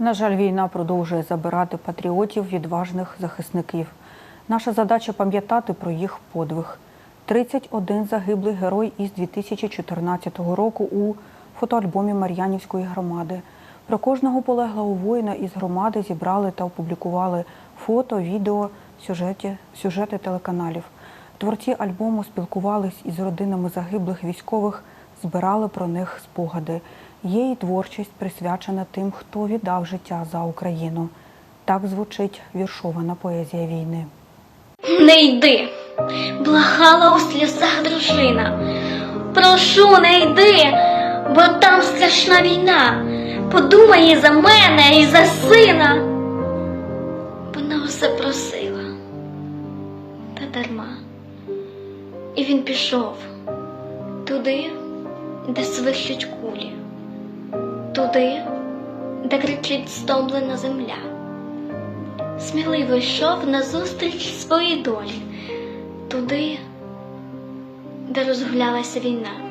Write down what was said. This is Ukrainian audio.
На жаль, війна продовжує забирати патріотів, відважних захисників. Наша задача пам'ятати про їх подвиг. 31 загиблий герой із 2014 року у фотоальбомі Мар'янівської громади. Про кожного полеглого воїна із громади зібрали та опублікували фото, відео, сюжеті, сюжети телеканалів. Творці альбому спілкувались із родинами загиблих військових, збирали про них спогади. І творчість присвячена тим, хто віддав життя за Україну. Так звучить віршована поезія війни. Не йди, благала у сльозах дружина. Прошу, не йди, бо там страшна війна. Подумай за мене, і за сина. Вона усе просила, та дарма. І він пішов туди, де свищуть кулі, туди, де кричить стомлена земля сміливо йшов назустріч своїй долі, туди, де розгулялася війна.